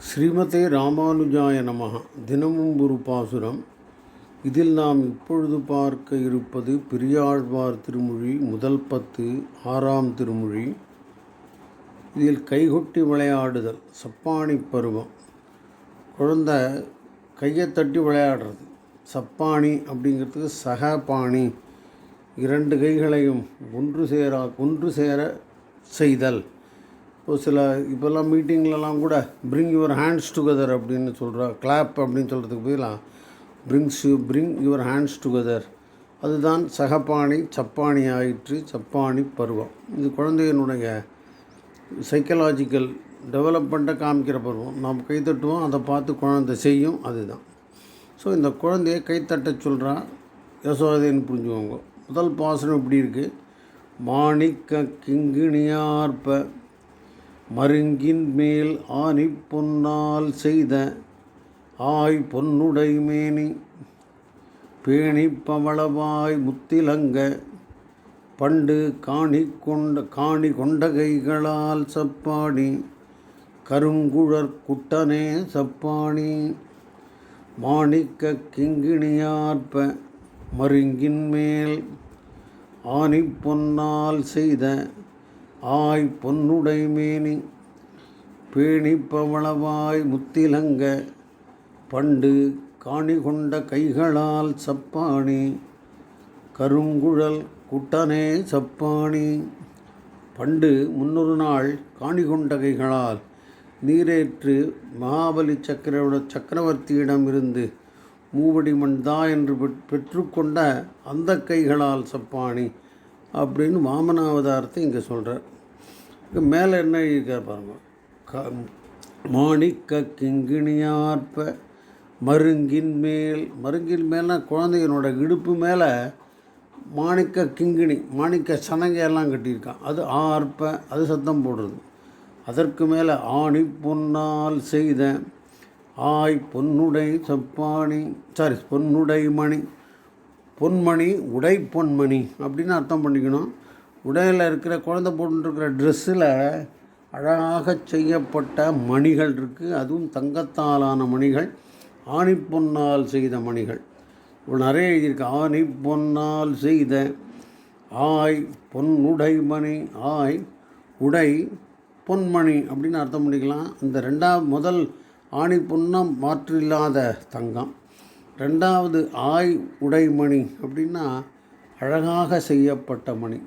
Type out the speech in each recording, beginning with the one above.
ஸ்ரீமதே ராமானுஜாய நமஹ. தினமும் ஒரு பாசுரம். இதில் நாம் இப்பொழுது பார்க்க இருப்பது பெரியாழ்வார் திருமொழி முதல் பத்து ஆறாம் திருமொழி. இதில் கைகொட்டி விளையாடுதல் சப்பாணி பருவம். குழந்த கையை தட்டி விளையாடுறது சப்பாணி அப்படிங்கிறதுக்கு சகபாணி இரண்டு கைகளையும் ஒன்று சேரா ஒன்று சேர செய்தல். இப்போ சில இப்போல்லாம் மீட்டிங்லலாம் கூட பிரிங் யுவர் ஹேண்ட்ஸ் டுகெதர் அப்படின்னு சொல்கிறா கிளாப் அப்படின்னு சொல்கிறதுக்கு பதிலாக brings you bring your hands together அதுதான் சகப்பாணி சப்பாணி ஆயிற்று சப்பாணி பருவம். இது குழந்தையினுடைய சைக்கலாஜிக்கல் டெவலப்மெண்ட்டை காமிக்கிற பருவம். நாம் கை தட்டுவோம் அதை பார்த்து குழந்தை செய்யும் அதுதான். ஸோ இந்த குழந்தைய கைத்தட்ட சொல்கிறா யசோதைன்னு புரிஞ்சுக்கோங்க. முதல் பாசனம் இப்படி இருக்குது மாணிக்க கிங்கிணியார்ப்ப மருங்கின் மேல் ஆணி பொன்னால் செய்த ஆய் பொன்னுடை மேனி. பேணி பவளவாய் முத்திலங்க பண்டு காணி கொண்ட காணி கொண்ட கைகளால் சப்பாடி கருங்குழற் குட்டனே சப்பாணி. மாணிக்க கிங்கிணியார்ப்ப மருங்கின் மேல் ஆணி பொன்னால் செய்த ஆய் பொன்னுடை மேனி பேணி பவளவாய் முத்திலங்க பண்டு காணி கொண்ட கைகளால் சப்பாணி கருங்குழல் குட்டனே சப்பாணி. பண்டு முன்னொரு நாள் காணி கொண்ட கைகளால் நீரேற்று மகாபலி சக்கர சக்கரவர்த்தியிடம் இருந்து மூவடி மண்தா என்று பெற்றுக்கொண்ட அந்த கைகளால் சப்பாணி அப்படின்னு வாமனாவதாரத்தை இங்கே சொல்கிறார் மேலே என்ன எழுதியிருக்கார் பாருங்க. க மாணிக்க கிங்கிணியார்ப்ப மருங்கின் மேல் மருங்கின் மேலாம் குழந்தைகளோட இடுப்பு மேலே மாணிக்க கிங்கிணி மாணிக்க சனங்கையெல்லாம் கட்டியிருக்கான். அது ஆர்ப்ப அது சத்தம் போடுறது. அதற்கு மேலே ஆணி பொன்னால் செய்த ஆய் பொன்னுடை சப்பாணி சாரி பொன்னுடை மணி பொன்மணி உடை பொன்மணி அப்படின்னு அர்த்தம் பண்ணிக்கணும். உடையில் இருக்கிற குழந்தை போட்டுருக்கிற ட்ரெஸ்ஸில் அழகாக செய்யப்பட்ட மணிகள் இருக்குது அதுவும் தங்கத்தாலான மணிகள் ஆணி பொன்னால் செய்த மணிகள். இப்போ நிறைய எழுதியிருக்கு. ஆணி பொன்னால் செய்த ஆய் பொன் உடை மணி ஆய் உடை பொன்மணி அப்படின்னு அர்த்தம் பண்ணிக்கலாம். இந்த ரெண்டாவது முதல் ஆணி பொன்னம் மாற்றில்லாத தங்கம். ரெண்டாவது ஆய் உடைமணி அப்படின்னா அழகாக செய்யப்பட்ட மணி.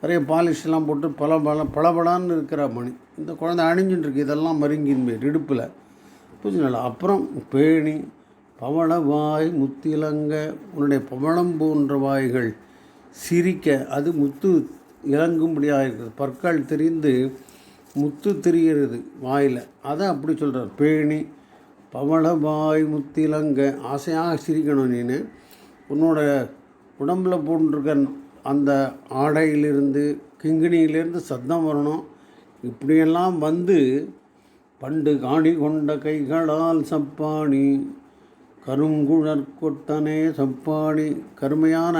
நிறைய பாலிஷ்லாம் போட்டு பல பல பளபளன்னு இருக்கிற மணி. இந்த குழந்தை அணிஞ்சுட்டுருக்கு இதெல்லாம் மருங்கின் இடுப்பில். புரிஞ்சுனால அப்புறம் பேணி பவள வாய் முத்திலங்க உன்னுடைய பவளம் போன்ற வாய்கள் சிரிக்க அது முத்து இறங்கும்படியாக இருக்குது. பற்கள் தெரிந்து முத்து தெரிகிறது வாயில். அதை அப்படி சொல்கிறார் பேணி பவள வாய் முத்திலங்க ஆசையாக சிரிக்கணும் நீனு. உன்னோட உடம்பில் போட்டுருக்க அந்த ஆடையிலிருந்து கிங்கிணியிலேருந்து சத்தம் வரணும். இப்படியெல்லாம் வந்து பண்டு காணி கொண்ட கைகளால் சப்பாணி கருங்குழற்கொட்டனே சப்பாணி கருமையான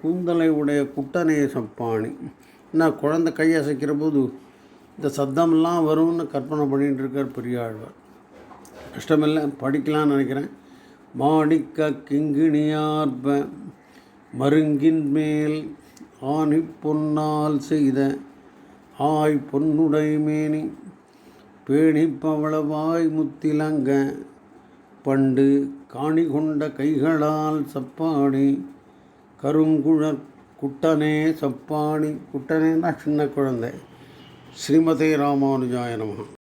கூந்தலை உடைய குட்டனே சப்பாணி. என்ன குழந்தை கையசைக்கிற போது இந்த சத்தம்லாம் வரும்னு கற்பனை பண்ணிகிட்டு இருக்கார் பெரியாழ்வார். கஷ்டமில்லை படிக்கலாம்னு நினைக்கிறேன். மாணிக்க கிங்கிணியார்ப மருங்கின் மேல் ஆணி பொன்னால் செய்த ஆய் பொன்னுடை மேனி பேணி பவளவாய் முத்திலங்க பண்டு காணி கொண்ட கைகளால் சப்பாணி கருங்குழற் குட்டனே சப்பாணி குட்டனேன்னா சின்ன குழந்தை. ஸ்ரீமதே ராமானுஜாய நமகா